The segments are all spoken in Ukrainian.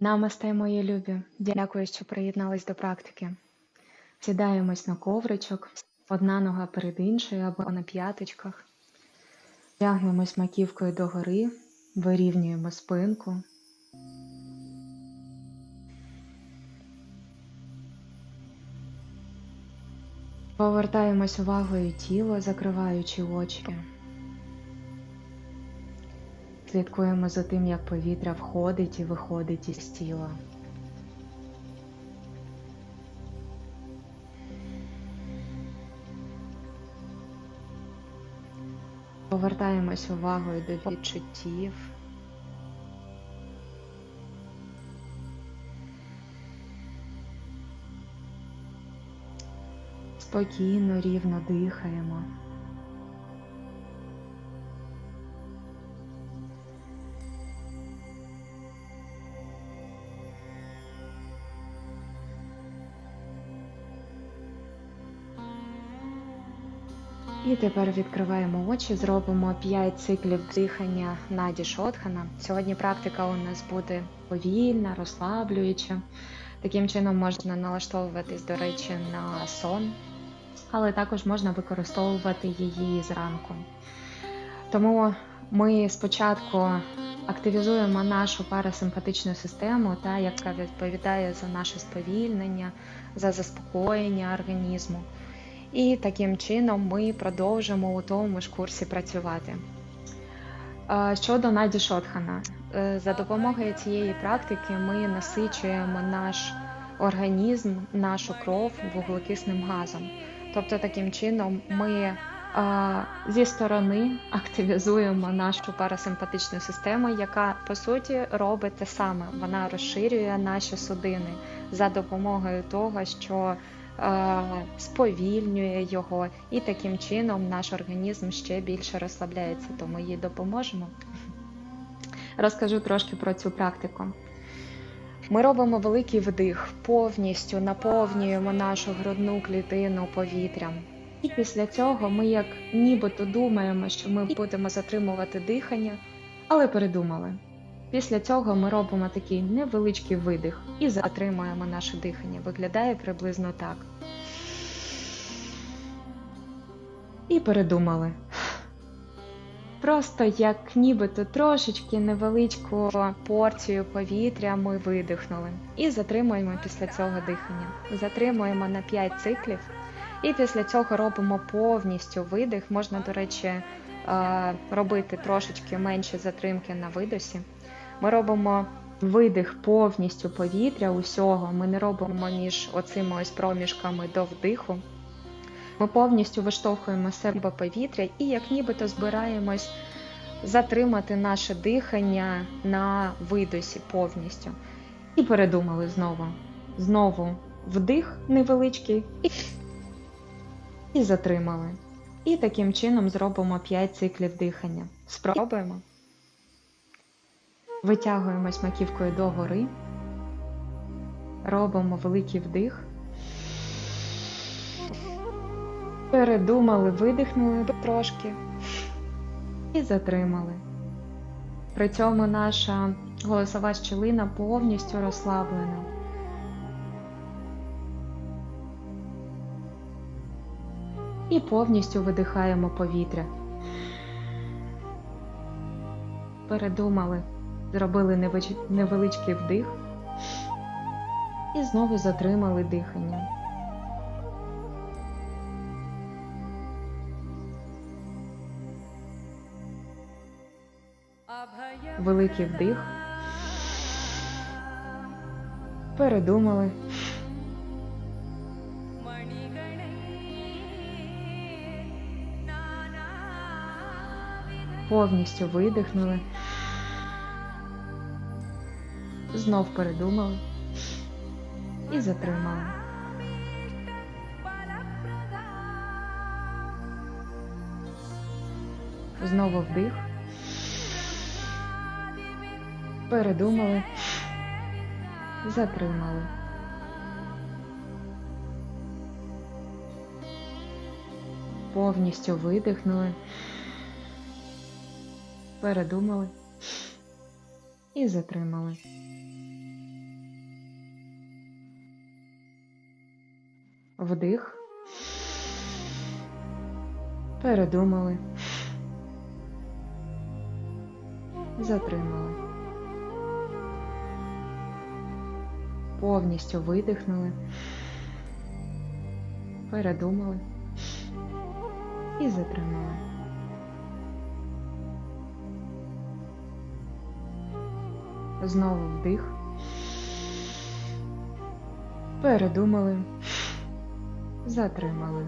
Намасте, мої любі. Дякую, що приєднались до практики. Сідаємось на ковричок, одна нога перед іншою або на п'яточках. Тягнемось маківкою догори, вирівнюємо спинку. Повертаємось увагою тіло, закриваючи очі. Слідкуємо за тим, як повітря входить і виходить із тіла. Повертаємось увагою до відчуттів. Спокійно, рівно дихаємо. І тепер відкриваємо очі, зробимо 5 циклів дихання на дішотхана. Сьогодні практика у нас буде повільна, розслаблююча. Таким чином можна налаштовуватись, до речі, на сон, але також можна використовувати її зранку. Тому ми спочатку активізуємо нашу парасимпатичну систему, та, яка відповідає за наше сповільнення, за заспокоєння організму. І таким чином ми продовжимо у тому ж курсі працювати. Е, Щодо Наді Шотхана, е, за допомогою цієї практики ми насичуємо наш організм, нашу кров вуглекисним газом. Тобто, таким чином ми е, зі сторони активізуємо нашу парасимпатичну систему, яка по суті робить те саме. Вона розширює наші судини за допомогою того, що сповільнює його, і таким чином наш організм ще більше розслабляється, тому їй допоможемо. Розкажу трошки про цю практику. Ми робимо великий вдих, повністю наповнюємо нашу грудну клітину повітрям. І після цього ми як нібито думаємо, що ми будемо затримувати дихання, але передумали. Після цього ми робимо такий невеличкий видих і затримуємо наше дихання. Виглядає приблизно так. І передумали. Просто як нібито трошечки невеличку порцію повітря ми видихнули. І затримуємо після цього дихання. Затримуємо на 5 циклів. І після цього робимо повністю видих. Можна, до речі, е, робити трошечки менші затримки на видосі. Ми робимо видих повністю повітря усього. Ми не робимо між оцими ось проміжками до вдиху. Ми повністю виштовхуємо себе повітря і як нібито збираємось затримати наше дихання на видосі повністю. І передумали знову. Знову вдих невеличкий і, і затримали. І таким чином зробимо 5 циклів дихання. Спробуємо. Витягуємось маківкою догори. Робимо великий вдих. Передумали, видихнули трошки і затримали. При цьому наша голосова щелина повністю розслаблена. І повністю видихаємо повітря. Передумали, зробили невеличкий вдих і знову затримали дихання. Великий вдих. Передумали. Повністю видихнули. Знов передумали і затримали. Знову вдих. Передумали. Затримали. Повністю видихнули. Передумали і затримали. Вдих. Передумали. Затримали. Повністю видихнули. Передумали. І затримали. Знову вдих. Передумали. Затримали.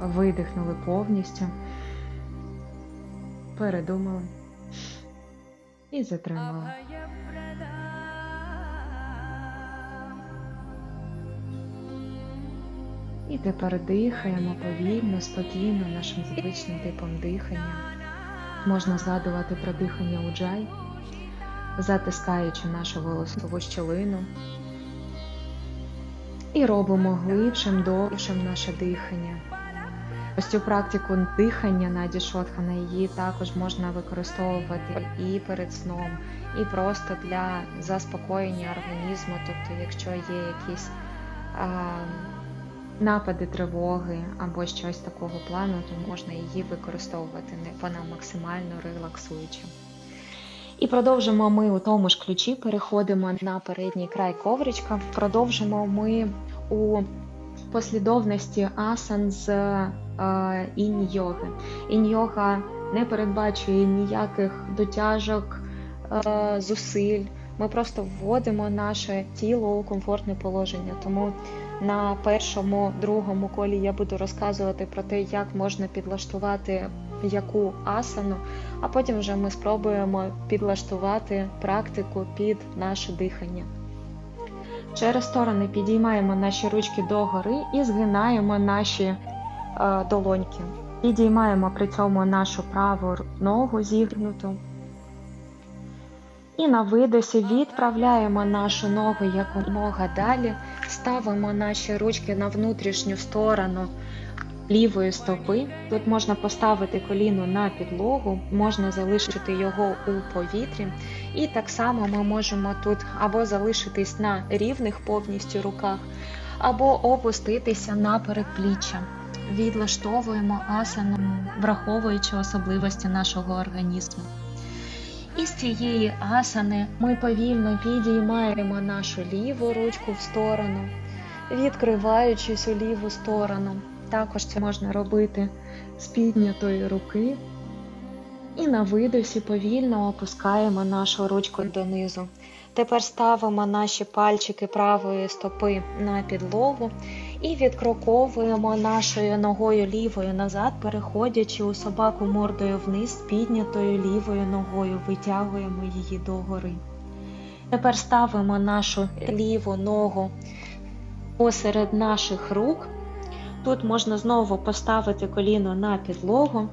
Видихнули повністю. Передумали. І затримали. І тепер дихаємо повільно, спокійно нашим звичним типом дихання. Можна згадувати про дихання уджай, затискаючи нашу голосову щілину. І робимо глибшим, довшим наше дихання. Ось цю практику дихання на Шотхана її також можна використовувати і перед сном, і просто для заспокоєння організму. Тобто, якщо є якісь а, напади тривоги або щось такого плану, то можна її використовувати. Вона максимально релаксуюча. І продовжимо ми у тому ж ключі, переходимо на передній край ковричка. Продовжимо ми у послідовності асан з е, інь-йоги. Інь-йога не передбачує ніяких дотяжок, е, зусиль. Ми просто вводимо наше тіло у комфортне положення. Тому на першому, другому колі я буду розказувати про те, як можна підлаштувати яку асану, а потім вже ми спробуємо підлаштувати практику під наше дихання. Через сторони підіймаємо наші ручки догори і згинаємо наші е, долоньки. Підіймаємо при цьому нашу праву ногу зігнуту. І на видосі відправляємо нашу ногу якомога далі, ставимо наші ручки на внутрішню сторону лівої стопи. Тут можна поставити коліно на підлогу, можна залишити його у повітрі. І так само ми можемо тут або залишитись на рівних повністю руках, або опуститися на передпліччя. Відлаштовуємо асану, враховуючи особливості нашого організму. І з цієї асани ми повільно підіймаємо нашу ліву ручку в сторону, відкриваючись у ліву сторону. Також це можна робити з піднятої руки. І на видосі повільно опускаємо нашу ручку донизу. Тепер ставимо наші пальчики правої стопи на підлогу і відкроковуємо нашою ногою лівою назад, переходячи у собаку мордою вниз піднятою лівою ногою, витягуємо її догори. Тепер ставимо нашу ліву ногу посеред наших рук. Тут можна знову поставити коліно на підлогу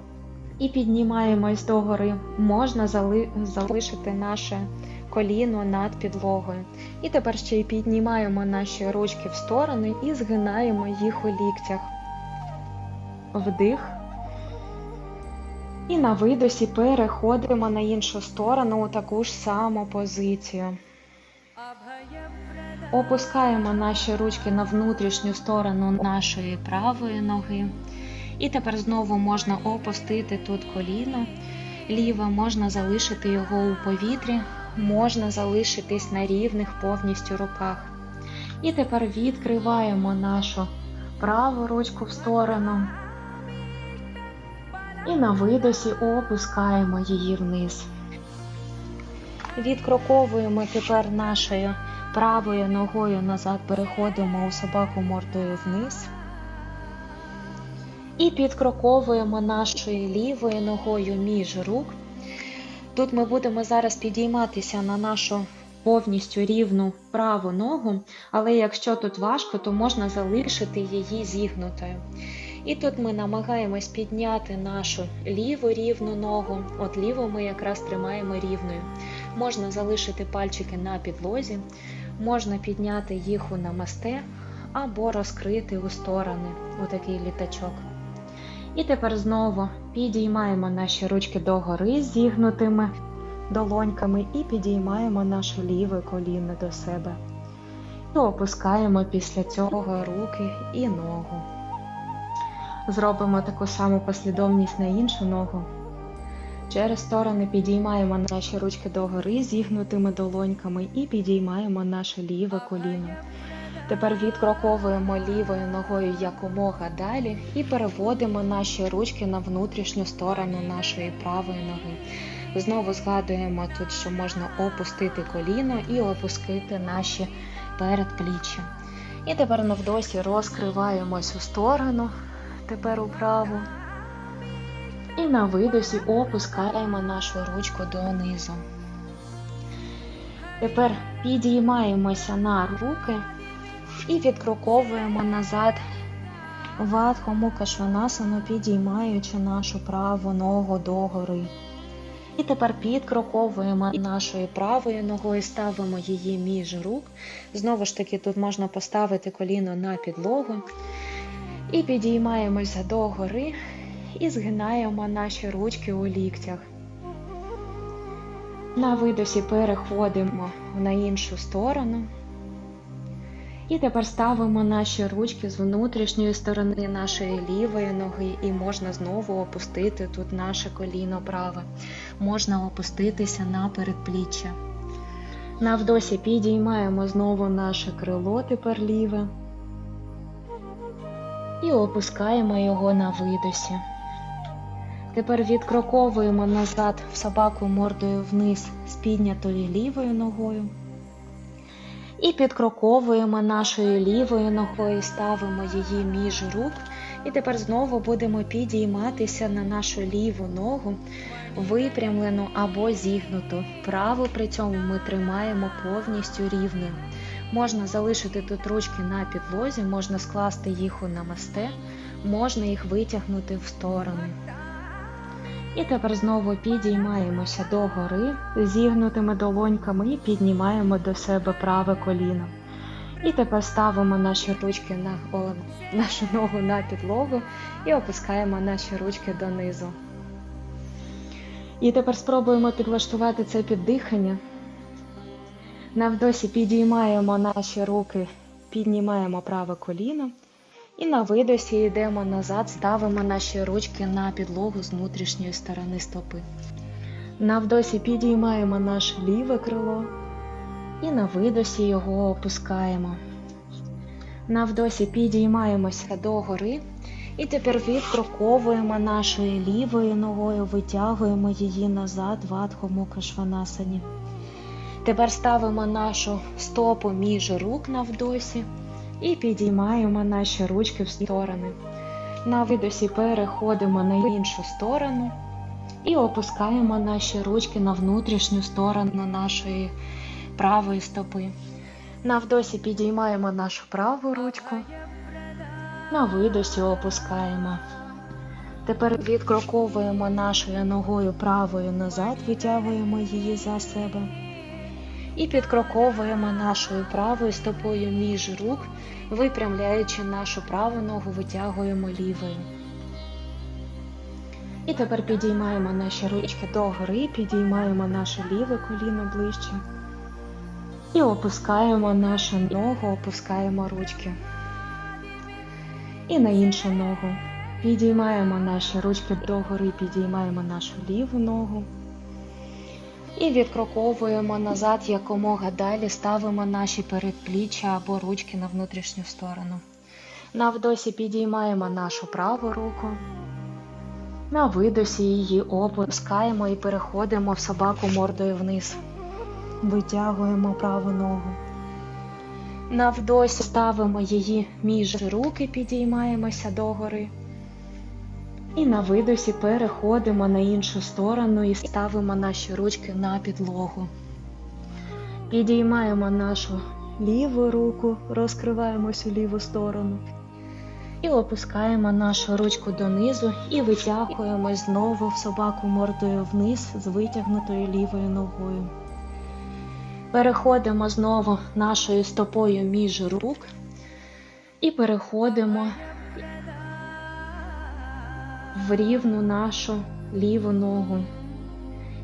і піднімаємось догори. Можна залишити наше коліно над підлогою. І тепер ще й піднімаємо наші ручки в сторони і згинаємо їх у ліктях. Вдих. І на видосі переходимо на іншу сторону у таку ж саму позицію. Опускаємо наші ручки на внутрішню сторону нашої правої ноги. І тепер знову можна опустити тут коліно. Ліве можна залишити його у повітрі, можна залишитись на рівних повністю руках. І тепер відкриваємо нашу праву ручку в сторону. І на видосі опускаємо її вниз. Відкроковуємо тепер нашою правою ногою назад переходимо у собаку мордою вниз. І підкроковуємо нашою лівою ногою між рук. Тут ми будемо зараз підійматися на нашу повністю рівну праву ногу, але якщо тут важко, то можна залишити її зігнутою. І тут ми намагаємось підняти нашу ліву рівну ногу, от ліву ми якраз тримаємо рівною. Можна залишити пальчики на підлозі, можна підняти їх у намасте або розкрити у сторони у такий літачок. І тепер знову підіймаємо наші ручки догори зігнутими. долоньками і підіймаємо наше ліве коліно до себе. І опускаємо після цього руки і ногу. Зробимо таку саму послідовність на іншу ногу. Через сторони підіймаємо наші ручки догори зігнутими долоньками і підіймаємо наше ліве коліно. Тепер відкроковуємо лівою ногою якомога далі і переводимо наші ручки на внутрішню сторону нашої правої ноги. Знову згадуємо тут, що можна опустити коліно і опустити наші передпліччя. І тепер навдосі розкриваємось у сторону, тепер управо. І на видосі опускаємо нашу ручку донизу. Тепер підіймаємося на руки і відкроковуємо назад ватхому кашванасану, підіймаючи нашу праву ногу догори. І тепер підкроковуємо нашою правою ногою, ставимо її між рук. Знову ж таки, тут можна поставити коліно на підлогу. І підіймаємося догори і згинаємо наші ручки у ліктях. На видосі переходимо на іншу сторону. І тепер ставимо наші ручки з внутрішньої сторони нашої лівої ноги, і можна знову опустити тут наше коліно праве. Можна опуститися на передпліччя. На вдосі підіймаємо знову наше крило тепер ліве. І опускаємо його на видосі. Тепер відкроковуємо назад собаку мордою вниз з піднятою лівою ногою. І підкроковуємо нашою лівою ногою, ставимо її між рук. І тепер знову будемо підійматися на нашу ліву ногу, випрямлену або зігнуту. Праву при цьому ми тримаємо повністю рівною. Можна залишити тут ручки на підлозі, можна скласти їх у намасте, можна їх витягнути в сторони. І тепер знову підіймаємося догори зігнутими долоньками і піднімаємо до себе праве коліно. І тепер ставимо наші ручки на о, нашу ногу на підлогу і опускаємо наші ручки донизу. І тепер спробуємо підлаштувати це під дихання. Навдосі підіймаємо наші руки, піднімаємо праве коліно. І на видосі йдемо назад, ставимо наші ручки на підлогу з внутрішньої сторони стопи. На вдосі підіймаємо наше ліве крило і на видосі його опускаємо. На вдосі підіймаємося догори і тепер відкроковуємо нашою лівою ногою, витягуємо її назад в Адхомука. Тепер ставимо нашу стопу між рук навдосі і підіймаємо наші ручки в сторони. На видосі переходимо на іншу сторону і опускаємо наші ручки на внутрішню сторону нашої правої стопи. На вдосі підіймаємо нашу праву ручку, на видосі опускаємо. Тепер відкроковуємо нашою ногою правою назад, витягуємо її за себе. І підкроковуємо нашою правою стопою між рук, випрямляючи нашу праву ногу, витягуємо лівою. І тепер підіймаємо наші ручки догори, підіймаємо наше ліве коліно ближче. І опускаємо нашу ногу, опускаємо ручки. І на іншу ногу. Підіймаємо наші ручки догори, підіймаємо нашу ліву ногу. І відкроковуємо назад якомога далі, ставимо наші передпліччя або ручки на внутрішню сторону. На вдосі підіймаємо нашу праву руку. На видосі її опускаємо і переходимо в собаку мордою вниз. Витягуємо праву ногу. На вдосі ставимо її між руки, підіймаємося догори. І на видосі переходимо на іншу сторону і ставимо наші ручки на підлогу. Підіймаємо нашу ліву руку, розкриваємось у ліву сторону. І опускаємо нашу ручку донизу і витягуємо знову в собаку мордою вниз з витягнутою лівою ногою. Переходимо знову нашою стопою між рук і переходимо в рівну нашу ліву ногу.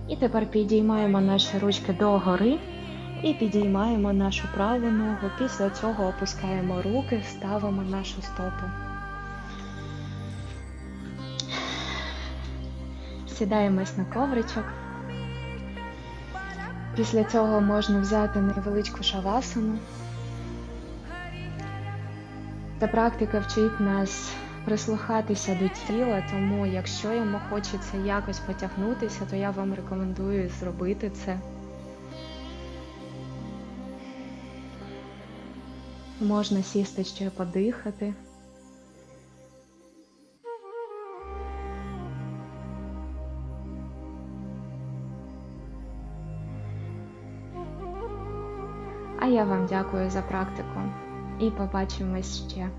І тепер підіймаємо наші ручки догори і підіймаємо нашу праву ногу. Після цього опускаємо руки, ставимо нашу стопу. Сідаємось на ковричок. Після цього можна взяти невеличку шавасану. Ця практика вчить нас прислухатися до тіла, тому якщо йому хочеться якось потягнутися, то я вам рекомендую зробити це. Можна сісти ще подихати. А я вам дякую за практику і побачимось ще.